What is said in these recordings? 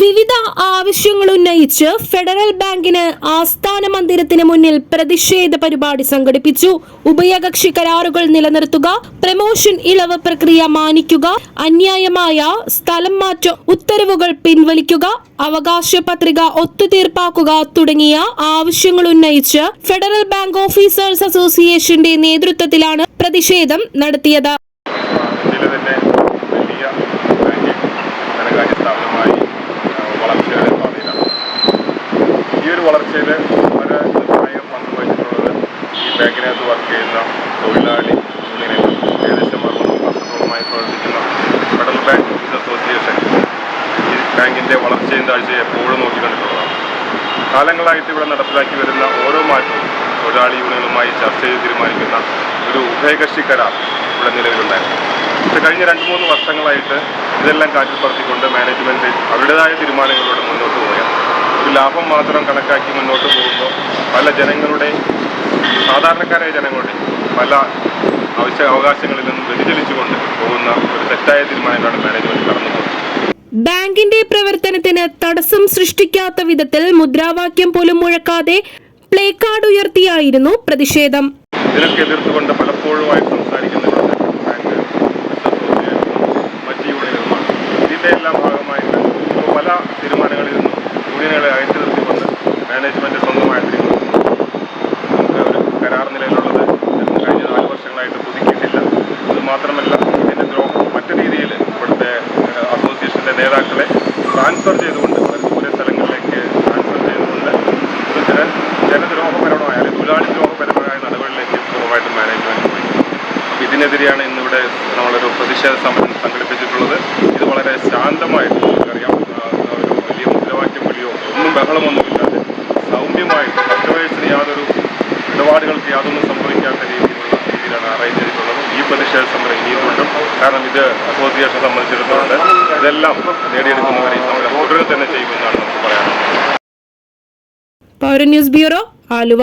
വിവിധ ആവശ്യങ്ങൾ ഉന്നയിച്ച് ഫെഡറൽ ബാങ്കിന് ആസ്ഥാന മന്ദിരത്തിന് മുന്നിൽ പ്രതിഷേധ പരിപാടി സംഘടിപ്പിച്ചു. ഉഭയകക്ഷി കരാറുകൾ നിലനിർത്തുക പ്രമോഷൻ ഇളവ് പ്രക്രിയ മാനിക്കുക അന്യായമായ സ്ഥലം മാറ്റ ഉത്തരവുകൾ പിൻവലിക്കുക അവകാശ പത്രിക ഒത്തുതീർപ്പാക്കുക തുടങ്ങിയ ആവശ്യങ്ങൾ ഉന്നയിച്ച് ഫെഡറൽ ബാങ്ക് ഓഫീസേഴ്സ് അസോസിയേഷന്റെ നേതൃത്വത്തിലാണ് പ്രതിഷേധം നടത്തിയത്. വളർച്ചയിൽ വളരെ നിർണായക പങ്ക് വഹിച്ചിട്ടുള്ളത് ഈ ബാങ്കിനകത്ത് വർക്ക് ചെയ്യുന്ന തൊഴിലാളി ഏകദേശം അറുപത് വർഷത്തോളമായി പ്രവർത്തിക്കുന്ന ഫെഡറൽ ബാങ്ക് അസോസിയേഷൻ ഈ ബാങ്കിന്റെ വളർച്ചയും താഴ്ചയും എപ്പോഴും നോക്കിക്കണ്ടിട്ടുള്ളതാണ്. കാലങ്ങളായിട്ട് ഇവിടെ നടപ്പിലാക്കി വരുന്ന ഓരോ മാറ്റവും തൊഴിലാളി യൂണിയനുമായി ചർച്ച ചെയ്ത് തീരുമാനിക്കുന്ന ഒരു ഉഭയകക്ഷി കരാർ ഇവിടെ നിലവിലുണ്ടായിരുന്നു. പക്ഷെ കഴിഞ്ഞ രണ്ട് മൂന്ന് വർഷങ്ങളായിട്ട് ഇതെല്ലാം കാറ്റിൽ പറത്തിക്കൊണ്ട് മാനേജ്മെന്റ് അവരുടേതായ തീരുമാനങ്ങളിലൂടെ മുന്നോട്ട് ഒരു ലാഭം മാത്രം കണക്കാക്കി മുന്നോട്ട് പോകുമ്പോൾ പല ജനങ്ങളുടെ സാധാരണക്കാരായ ജനങ്ങളുടെ പല ആവശ്യ അവകാശങ്ങളിൽ നിന്നും വ്യതിചലിച്ചുകൊണ്ട് പോകുന്ന ഒരു തെറ്റായ തീരുമാനങ്ങളാണ് മാനേജ്മെന്റ് കടന്നു പോകുന്നത്. ബാങ്കിന്റെ പ്രവർത്തനത്തിന് തടസ്സം സൃഷ്ടിക്കാത്ത വിധത്തിൽ മുദ്രാവാക്യം പോലും മുഴക്കാതെ പ്ലേ കാർഡ് ഉയർത്തിയായിരുന്നു പ്രതിഷേധം. ഇതിനൊക്കെ എതിർത്തുകൊണ്ട് പലപ്പോഴുമായി സംസാരിക്കുന്നുണ്ട് ബാങ്ക് മറ്റ് യൂണിയനുമാണ് ഇതിന്റെ എല്ലാം ഭാഗമായിട്ട് പല തീരുമാനങ്ങളിൽ മാനേജ്മെന്റ് സ്വന്തമായിട്ട് നമുക്ക് ഒരു കരാർ നിലയിലുള്ളത് കഴിഞ്ഞ നാല് വർഷങ്ങളായിട്ട് പുതുക്കിയിട്ടില്ല. അത് മാത്രമല്ല ഇതിന്റെ ദ്രോഹം മറ്റു രീതിയിൽ ഇവിടുത്തെ അസോസിയേഷന്റെ നേതാക്കളെ ട്രാൻസ്ഫർ ചെയ്തുകൊണ്ട് വളരെ ദൂരെ സ്ഥലങ്ങളിലേക്ക് ട്രാൻസ്ഫർ ചെയ്തുകൊണ്ട് ജന ജനദ്രോഹപരമായ അല്ലെങ്കിൽ തൊഴിലാളി ദ്രോഹപരമായ നടപടികളിലേക്ക് പൂർണമായിട്ടും മാനേജ്മെന്റ് പോയി. അപ്പോൾ ഇതിനെതിരെയാണ് ഇന്നിവിടെ നമ്മളൊരു പ്രതിഷേധ സമരം സംഘടിപ്പിച്ചിട്ടുള്ളത്. ഇത് വളരെ ശാന്തമായിട്ട് നമുക്കറിയാം ഒരു വലിയ മുദ്രാവാക്യം വിളിയോ ഒന്നും ബഹളമൊന്നുമില്ലാതെ സൗമ്യമായിട്ട് കസ്റ്റമേഴ്സിന് യാതൊരു ഇടപാടുകൾക്ക് യാതൊന്നും സംഭവിക്കാത്ത രീതിയിലുള്ള രീതിയിലാണ് അറേഞ്ച് ചെയ്തിട്ടുള്ളത്. ഈ പ്രതിഷേധ സമരം ഇനിയും കൊണ്ടും കാരണം ഇത് അസോസിയേഷൻ സംബന്ധിച്ചിടത്തോളം ഇതെല്ലാം നേടിയെടുക്കുന്നവരെ ഈ സമരം തുടരുക തന്നെ ചെയ്യുമെന്നാണ് നമുക്ക് പറയാനുള്ളത്. News bureau Aluva.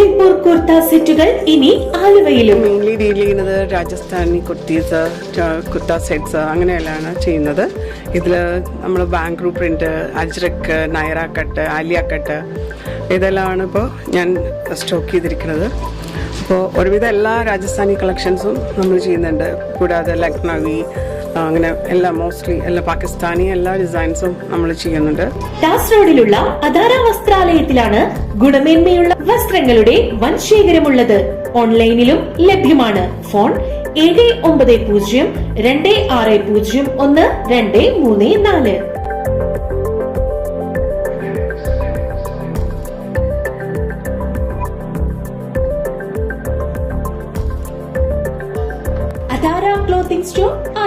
Jaipur kurta സെറ്റുകൾ ഇനി ആലുവയിലും മെയിൻലി ഡീൽ ചെയ്യുന്നത് രാജസ്ഥാനി കുർത്തീസ് കുർത്ത സെറ്റ്സ് അങ്ങനെയെല്ലാം ചെയ്യുന്നത് ഇതിൽ നമ്മൾ Bangalore print Ajrak Naira cut Alia cut ഇതെല്ലാമാണ് ഇപ്പോൾ ഞാൻ സ്റ്റോക്ക് ചെയ്തിരിക്കുന്നത് അപ്പോൾ ഒരുവിധം എല്ലാ രാജസ്ഥാനി കളക്ഷൻസും നമ്മൾ ചെയ്യുന്നുണ്ട് കൂടാതെ ലക്നവി അങ്ങനെ എല്ലാ മോസ്റ്റ്ലി എല്ലാ പാകിസ്ഥാനി എല്ലാ ഡിസൈൻസും നമ്മൾ ചെയ്യുന്നുണ്ട്. ദാസ് റോഡിലുള്ള അധാര വസ്ത്രാലയത്തിലാണ് ഗുണമേന്മയുള്ള വസ്ത്രങ്ങളുടെ വൻ ശേഖരമുള്ളത് ഓൺലൈനിലും ലഭ്യമാണ്. ഫോൺ ഏഴ് ഒമ്പത് പൂജ്യം രണ്ട് ആറ് പൂജ്യം ഒന്ന് രണ്ട് മൂന്ന് നാല്.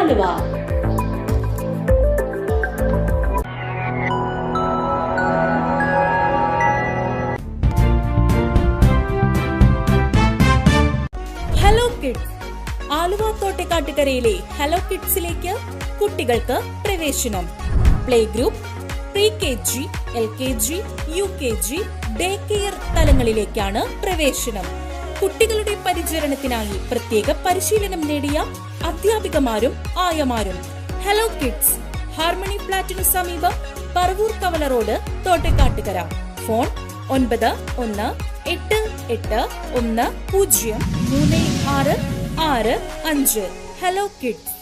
ആലുവ ഹലോ കിഡ്സ് ആലുവ തോട്ടക്കാട്ടുകരയിലെ ഹലോ കിഡ്സിലേക്ക് കുട്ടികൾക്ക് പ്രവേശനം. Play group pre K G L K G U K G day care തലങ്ങളിലേക്കാണ് പ്രവേശനം. കുട്ടികളുടെ പരിചരണത്തിനായി പ്രത്യേക പരിശീലനം നേടിയ അധ്യാപികമാരും ആയമാരും. ഹലോ കിഡ്സ് ഹാർമണി ഫ്ലാറ്റിനു സമീപം പറവൂർ കവല റോഡ് തോട്ടക്കാട്ടുകര. ഫോൺ ഒൻപത് ഒന്ന് എട്ട് എട്ട് ഒന്ന് പൂജ്യം മൂന്ന് ആറ് ആറ് അഞ്ച്. Hello kids